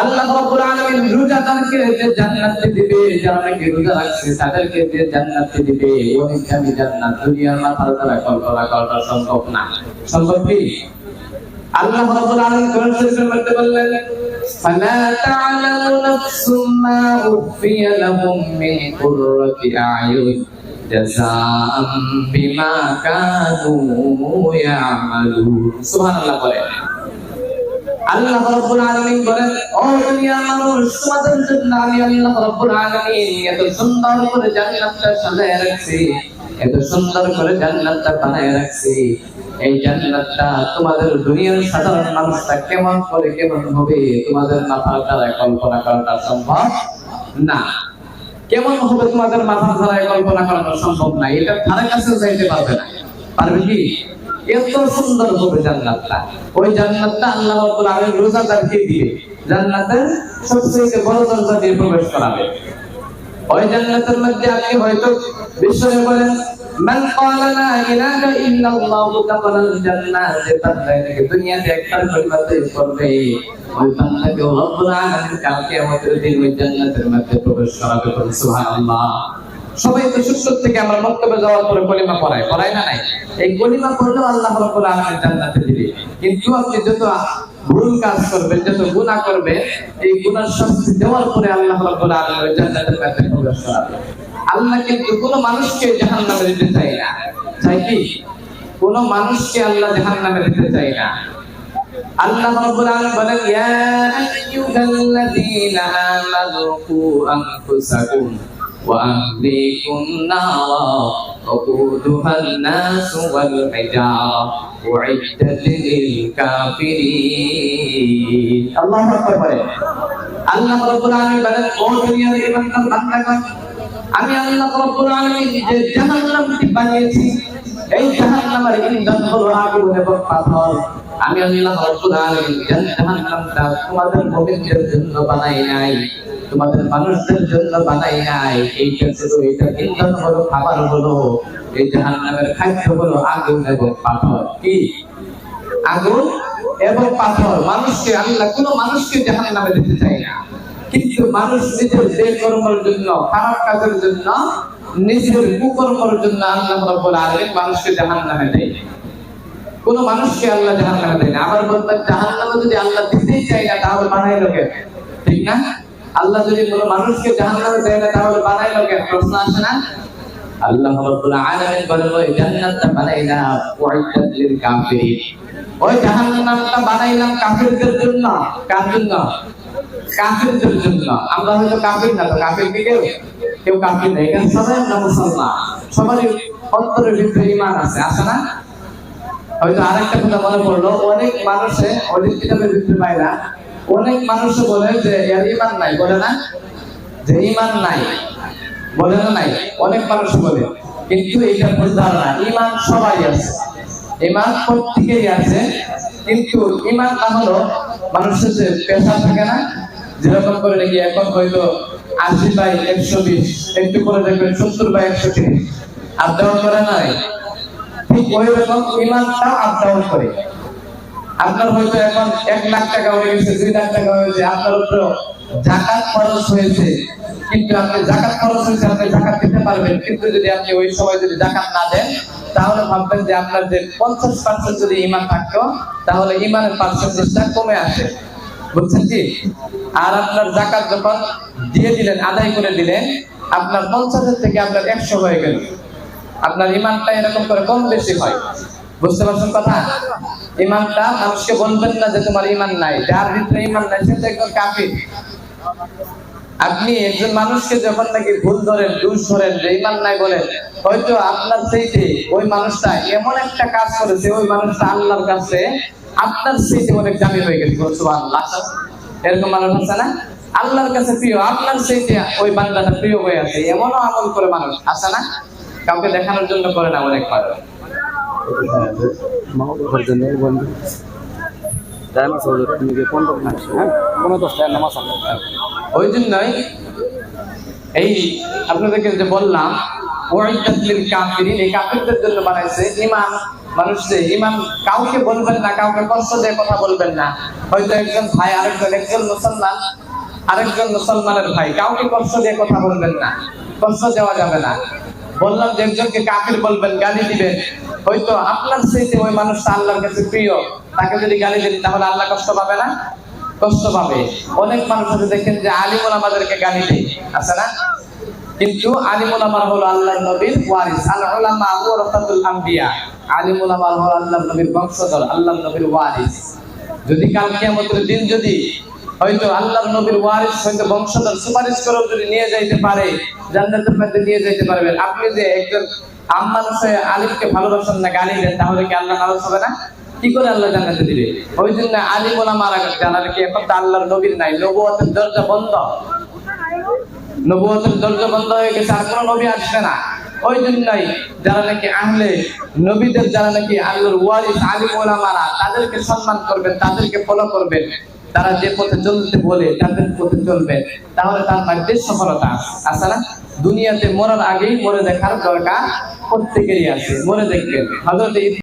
আল্লাহ রাব্বুল আলামিন রোজাদারকে যে জান্নাত দিবে যারা নাকি রোজা রাখছে তাদেরকে যে জান্নাত দিবে অনেক দামি জান্নাত দুনিয়ার মাথার দ্বারা কল্পনা করা সম্ভব না সম্ভব কি আল্লাহ রাব্বুল আলামিন কোরআন শরীফের মধ্যে বললেন فلا تعلم نفس ما أخفي لهم من قرة أعين جزاء بما كانوا يعملون سبحان الله বলেন আল্লাহ রাব্বুল আলামিন বলেন, ও দুনিয়ার মানুষ, তোমাদের এত সুন্দর করে জান্নাতটা সাজায় রাখছি, এত বানায় রাখছি। তোমাদের দুনিয়ার সাধারণ মানুষটা কেমন করে কেমন হবে, তোমাদের মাথার দ্বারা কল্পনা করাটা সম্ভব না। কেমন হবে তোমাদের মাথার দ্বারা কল্পনা করানো সম্ভব না, এটা ধারে কাছে যাইতে পারবে না। পারবে কি? এত সুন্দর হবে জান্নাতটা। ওই জান্নাতটা আল্লাহ রাব্বুল আলামিন রোজাদারকে দিবে। জান্নাতের সবচেয়ে বড় দরজা দিয়ে প্রবেশ করাবে। ওই জান্নাতের মধ্যে আপনি হয়তো বিশ্বরে বলেন, মান ক্বালা লা ইলাহা ইল্লাল্লাহ দাখালাল যে বান্দা এটাকে দুনিয়াতে একবার কলিমাতে পড়বে। ওই বান্দাকে রব্বুল আলামিন কাল কিয়ামতের দিন ওই জান্নাতের মধ্যে প্রবেশ করাবে সুবহানাল্লাহ। সবাই তো সুস্থ থেকে আমরা মক্তবে যাওয়ার পরে কলিমা পড়াই পড়াই না নাই? এই কলিমা পড়লেও আল্লাহ রাব্বুল আলামিন জান্নাতে দিবে। কিন্তু আপনি যত ভুল কাজ করবেন, যত গুনাহ করবেন, এই গুনার শাস্তি দেওয়ার পরে আল্লাহ রাব্বুল আলামিন ওই জান্নাতের মধ্যে প্রবেশ করাবে। আল্লাহ কিন্তু কোনো মানুষকে জাহান্নামে দিতে চায় না। চাই কি? কোনো মানুষকে আল্লাহ জাহান্নামে দিতে চায় না। আল্লাহ রাব্বুল আলামিন বলেন, ইয়া আইয়ুহাল্লাযীনা আমানু কু আনফুসাকুম। ওয়া আহলিকুম নারা وقودها الناس والحجارة أعدت للكافرين الله أكبر বলেন আল্লাহ রাব্বুল আলামিন বলেন ও দুনিয়ার ইমানদার বান্দাগণ আমি আল্লাহ রাব্বুল আলামিন যে জাহান্নামটি বানিয়েছি এই জাহান্নামের ইন্ধন হলো আগুন এবং পাথর আমি আল্লাহ রাব্বুল আলামিন জাহান্নামটা তোমাদের মুমিনদের জন্য বানাই নাই তোমাদের মানুষদের জন্য বানাই নাই। এইটা খাবার হলো এই জাহান্নামের খাদ্য হলো আগুন এবং পাথর, কি? আগুন এবং পাথর, মানুষকে, আল্লাহ, কোনো মানুষকে জাহান্নামে দিতে চায় না। কিন্তু মানুষ নিজের যে কর্মের জন্য, খারাপ কাজের জন্য, নিজের কুকর্মের জন্য আল্লাহ রাব্বুল আলামিন মানুষকে জাহান নামে দেয় কোন মানুষকে আল্লাহ জাহান্নামে দেয় না আবার বলবেন, জাহান্নামে যদি আল্লাহ দিতেই চাই না, তাহলে বানাইলো কেন? ঠিক না? আল্লাহ যদি কোন মানুষকে জাহান্নামে দেয় না, তাহলে বানাইলো কেন? প্রশ্ন আসে না? আল্লাহ রাব্বুল আলামিন বলেন, ওই জান্নাতটা বানাইনা উইদ্দাত লিল কাফিরিন। ওই জাহান্নামটা বানাইলাম কাফিরদের জন্য। কার জন্য? কাফিরদের জন্য। আমরা হয়তো কাফির না, তো কাফির কি কেউ? কেউ কাফির না। এখানে সবাই আমরা মুসলমান। সবারই অন্তরের ভিতরে ইমান আছে আছে না? হয়তো আরেকটা কথা মনে পড়ল, অনেক মানুষে অনেক কিতাবের ভিতরে না। অনেক মানুষ বলে যে, এর ইমান নাই। বলে না? যে, ইমান নাই। বলে না নাই? অনেক মানুষ বলে। কিন্তু এটা ভুল ধারণা ইমান সবাই আছে। ইমান প্রত্যেকেই আছে। কিন্তু ইমান না হলো মানুষের যে পেশা থাকে না, যেরকম করে নাকি এখন হয়তো আশি বাই একশো বিশ, একটু করে দেখবেন সত্তর বাই একশো তিরিশ। আপ ডাউন করে নাই। ঠিক ওই রকম ইমানটাও আপ ডাউন করে। আপনার হয়তো এখন এক লাখ টাকা হয়ে গেছে, দুই লাখ টাকা হয়েছে, আপনার উপর জাকাত খরচ হয়েছে। কিন্তু আপনি জাকাত খরচ হয়েছে, আপনি জাকাত দিতে পারবেন। কিন্তু যদি আপনি ওই সময় যদি জাকাত না দেন, তাহলে ভাববেন যে আপনার যে পঞ্চাশ পার্সেন্ট যদি ইমান থাকতো, তাহলে ইমানের পার্সেন্টেজটা কমে আসে। বুঝছেন কি? আর আপনার জাকাত যখন দিয়ে দিলেন, আদায় করে দিলেন, আপনার পঞ্চাশের থেকে আপনার একশো হয়ে গেল। আপনার ইমানটা এরকম করে কম বেশি হয়। বুঝতে পারছেন কথা? ইমানটা মানুষকে বলবেন না যে তোমার ইমান নাই, যার ভিতরে ইমান নাই সেটা একদম কাফির। আপনি একজন মানুষকে যখন নাকি ভুল ধরেন, দোষ ধরেন, যে ইমান নাই বলেন, হয়তো আপনার সেইতে ওই মানুষটা এমন একটা কাজ করেছে, ওই মানুষটা আল্লাহর কাছে আপনার সেইতে অনেক দামি হয়ে গেছে সুবহানাল্লাহ। এরকম মানুষ আছে না? আল্লাহর কাছে প্রিয়, আপনার সেইতে ওই বান্দাটা প্রিয় হয়ে আছে, এমনও আমল করে মানুষ আছে না? কাউকে দেখানোর জন্য করে না অনেক মানুষ ইমান কাউকে বলবেন না, কাউকে কষ্ট দিয়ে কথা বলবেন না। হয়তো একজন ভাই, আরেকজন একজন মুসলমান, আরেকজন মুসলমানের ভাই, কাউকে কষ্ট দিয়ে কথা বলবেন না। কষ্ট দেওয়া যাবে না। বললাম যে একজনকে কাফির বলবেন, গালি দিবেন। হয়তো আপনার স্মৃতি ওই মানুষটা আল্লাহর কাছে প্রিয়। তাকে যদি গালি দেন, তাহলে আল্লাহ কষ্ট পাবে না? কষ্ট পাবে। অনেক মানুষ আছে, দেখেন যে আলিমুল আমাদেরকে গালি দেয়। আছে না? কিন্তু আলিমুল আমার হলো আল্লাহ নবীর ওয়ারিস। আল উলামা ওয়ারাসাতুল আম্বিয়া। আলিমুল আমার হলো আল্লাহর নবীর বংশধর আল্লাহ নবীর ওয়ারিস। যদি কাল কিয়ামতের দিন যদি হয়তো আল্লাহ নবীর ওয়ারিস হয়তো বংশধর সুপারিশ করে যদি নিয়ে যাইতে পারে, জান্নাতের মধ্যে নিয়ে যাইতে পারবেন। আপনি যে একজন আম মানুষে আলিমকে ভালোবাসেন না, গালি দেন, তাহলে কি আল্লাহ নারাজ হবে না? কি করে আল্লাহ জান্নাতে দিবে? ওই জন্য আলিম ওলামা জানার কি এখন তো আল্লাহর নবীর নাই নবুয়তের দরজা বন্ধ। নবুয়তের দরজা বন্ধ হয়ে গেছে, আর কোনো নবী আসবে না। ওই জন্যই যারা নাকি আহলে নবীদের, যারা নাকি আল্লাহর ওয়ারিস, আলিম ওলামারা, তাদেরকে সম্মান করবেন, তাদেরকে ফলো করবেন। তারা যে পথে চলতে বলে তাদের পথে চলবে, তাহলে তার ভাগ্যে সফলতা। আছে না দুনিয়াতে মরার আগেই মরে দেখার দরকার প্রত্যেকেরই আছে। মরে দেখবেন। হজরত